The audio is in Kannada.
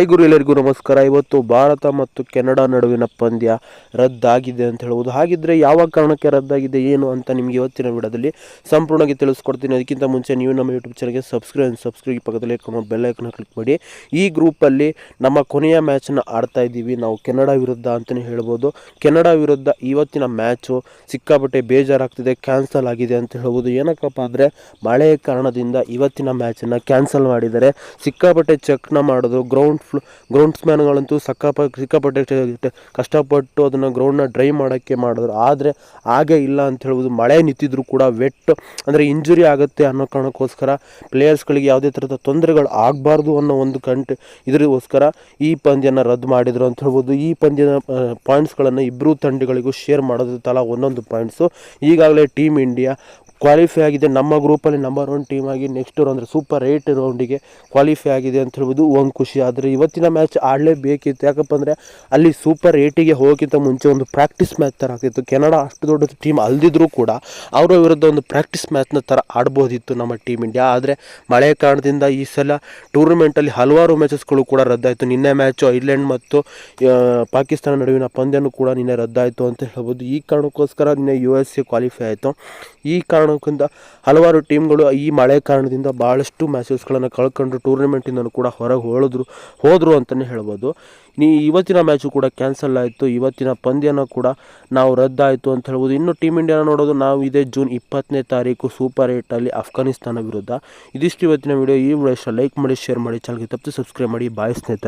ಹಾಯ್ ಗುರು ಎಲ್ಲರಿಗೂ ನಮಸ್ಕಾರ. ಇವತ್ತು ಭಾರತ ಮತ್ತು ಕೆನಡಾ ನಡುವಿನ ಪಂದ್ಯ ರದ್ದಾಗಿದೆ ಅಂತ ಹೇಳ್ಬೋದು. ಹಾಗಿದ್ರೆ ಯಾವ ಕಾರಣಕ್ಕೆ ರದ್ದಾಗಿದೆ, ಏನು ಅಂತ ನಿಮಗೆ ಇವತ್ತಿನ ವಿಡಿಯೋದಲ್ಲಿ ಸಂಪೂರ್ಣವಾಗಿ ತಿಳಿಸ್ಕೊಡ್ತೀನಿ. ಅದಕ್ಕಿಂತ ಮುಂಚೆ ನೀವು ನಮ್ಮ ಯೂಟ್ಯೂಬ್ ಚಾನಲ್ಗೆ ಸಬ್ಸ್ಕ್ರೈಬ್ ಸಬ್ಸ್ಕ್ರೈಬ್ ಪಕ್ಕದಲ್ಲಿ ಬೆಲ್ ಐಕನ್ ಕ್ಲಿಕ್ ಮಾಡಿ. ಈ ಗ್ರೂಪಲ್ಲಿ ನಮ್ಮ ಕೊನೆಯ ಮ್ಯಾಚನ್ನು ಆಡ್ತಾ ಇದ್ದೀವಿ. ನಾವು ಕೆನಡಾ ವಿರುದ್ಧ ಅಂತಲೇ ಹೇಳ್ಬೋದು. ಕೆನಡಾ ವಿರುದ್ಧ ಇವತ್ತಿನ ಮ್ಯಾಚು ಸಿಕ್ಕಾಪಟ್ಟೆ ಬೇಜಾರಾಗ್ತಿದೆ ಕ್ಯಾನ್ಸಲ್ ಆಗಿದೆ ಅಂತ ಹೇಳ್ಬೋದು. ಏನಕ್ಕಪ್ಪ ಅಂದರೆ ಮಳೆಯ ಕಾರಣದಿಂದ ಇವತ್ತಿನ ಮ್ಯಾಚನ್ನು ಕ್ಯಾನ್ಸಲ್ ಮಾಡಿದರೆ ಸಿಕ್ಕಾಪಟ್ಟೆ ಚೆಕ್ನ ಮಾಡೋದು ಗ್ರೌಂಡ್ ಫ್ಲೋ ಗ್ರೌಂಡ್ಸ್ಮ್ಯಾನ್ಗಳಂತೂ ಸಕ್ಕಾಪ ಸಿಕ್ಕಾಪಟ್ಟೆ ಟ- ಟ- ಕಷ್ಟಪಟ್ಟು ಅದನ್ನು ಗ್ರೌಂಡ್ನ ಡ್ರೈ ಮಾಡೋಕ್ಕೆ ಮಾಡಿದ್ರು. ಆದರೆ ಹಾಗೆ ಇಲ್ಲ ಅಂತ ಹೇಳ್ಬೋದು. ಮಳೆ ನಿಂತಿದ್ರು ಕೂಡ ವೆಟ್ ಅಂದರೆ ಇಂಜುರಿ ಆಗುತ್ತೆ ಅನ್ನೋ ಕಾರಣಕ್ಕೋಸ್ಕರ ಪ್ಲೇಯರ್ಸ್ಗಳಿಗೆ ಯಾವುದೇ ಥರದ ತೊಂದರೆಗಳು ಆಗಬಾರ್ದು ಅನ್ನೋ ಒಂದು ಕಂಟ್ ಇದರಿಗೋಸ್ಕರ ಈ ಪಂದ್ಯನ ರದ್ದು ಮಾಡಿದರು ಅಂತ ಹೇಳ್ಬೋದು. ಈ ಪಂದ್ಯದ ಪಾಯಿಂಟ್ಸ್ಗಳನ್ನು ಇಬ್ಬರೂ ತಂಡಗಳಿಗೂ ಶೇರ್ ಮಾಡೋದು ತಲಾ ಒಂದೊಂದು ಪಾಯಿಂಟ್ಸು ಈಗಾಗಲೇ ಟೀಮ್ ಇಂಡಿಯಾ ಕ್ವಾಲಿಫೈ ಆಗಿದೆ. ನಮ್ಮ ಗ್ರೂಪಲ್ಲಿ ನಂಬರ್ ಒನ್ ಟೀಮ್ ಆಗಿ ನೆಕ್ಸ್ಟ್ ಅಂದರೆ ಸೂಪರ್ ಏಯ್ಟ್ ರೌಂಡಿಗೆ ಕ್ವಾಲಿಫೈ ಆಗಿದೆ ಅಂತ ಹೇಳ್ಬೋದು ಒಂದು ಖುಷಿ. ಆದರೆ ಇವತ್ತಿನ ಮ್ಯಾಚ್ ಆಡಲೇಬೇಕಿತ್ತು. ಯಾಕಪ್ಪ ಅಂದರೆ ಅಲ್ಲಿ ಸೂಪರ್ ಏಯ್ಟಿಗೆ ಹೋಗೋಕ್ಕಿಂತ ಮುಂಚೆ ಒಂದು ಪ್ರಾಕ್ಟೀಸ್ ಮ್ಯಾಚ್ ಥರ ಆಗ್ತಿತ್ತು. ಕೆನಡಾ ಅಷ್ಟು ದೊಡ್ಡ ಟೀಮ್ ಅಲ್ದಿದ್ರೂ ಕೂಡ ಅವರ ವಿರುದ್ಧ ಒಂದು ಪ್ರಾಕ್ಟೀಸ್ ಮ್ಯಾಚ್ನ ಥರ ಆಡ್ಬೋದಿತ್ತು ನಮ್ಮ ಟೀಮ್ ಇಂಡಿಯಾ ಆದರೆ ಮಳೆ ಕಾರಣದಿಂದ ಈ ಸಲ ಟೂರ್ನಮೆಂಟಲ್ಲಿ ಹಲವಾರು ಮ್ಯಾಚಸ್ಗಳು ಕೂಡ ರದ್ದಾಯಿತು. ನಿನ್ನೆ ಮ್ಯಾಚು ಐರ್ಲೆಂಡ್ ಮತ್ತು ಪಾಕಿಸ್ತಾನ ನಡುವಿನ ಪಂದ್ಯನೂ ಕೂಡ ನಿನ್ನೆ ರದ್ದಾಯಿತು ಅಂತ ಹೇಳ್ಬೋದು. ಈ ಕಾರಣಕ್ಕೋಸ್ಕರ ನಿನ್ನೆ ಯು ಎಸ್ ಎ ಕ್ವಾಲಿಫೈ ಆಯಿತು. ಈ ಕಾರಣಕ್ಕಿಂತ ಹಲವಾರು ಟೀಮ್ಗಳು ಈ ಮಳೆ ಕಾರಣದಿಂದ ಭಾಳಷ್ಟು ಮ್ಯಾಚಸ್ಗಳನ್ನು ಕಳ್ಕೊಂಡು ಟೂರ್ನಮೆಂಟಿಂದಲೂ ಕೂಡ ಹೊರಗೆ ಹೋಳಿದ್ರು, ಹೋದರು ಅಂತಲೇ ಹೇಳ್ಬೋದು. ನೀ ಇವತ್ತಿನ ಮ್ಯಾಚು ಕೂಡ ಕ್ಯಾನ್ಸಲ್ ಆಯಿತು. ಇವತ್ತಿನ ಪಂದ್ಯನ ಕೂಡ ನಾವು ರದ್ದಾಯಿತು ಅಂತ ಹೇಳ್ಬೋದು. ಇನ್ನು ಟೀಮ್ ಇಂಡಿಯಾನ ನೋಡೋದು ನಾವು ಇದೇ ಜೂನ್ ಇಪ್ಪತ್ತನೇ ತಾರೀಕು ಸೂಪರ್ ಏಟಲ್ಲಿ ಅಫ್ಘಾನಿಸ್ತಾನ ವಿರುದ್ಧ. ಇದಿಷ್ಟು ಇವತ್ತಿನ ವಿಡಿಯೋ. ಈ ವಿಡಿಯೋ ಲೈಕ್ ಮಾಡಿ, ಶೇರ್ ಮಾಡಿ, ಚಾನಲ್ಗೆ ತಪ್ಪು ಸಬ್ಸ್ಕ್ರೈಬ್ ಮಾಡಿ. ಬಾಯ್ ಸ್ನೇಹಿತರೆ.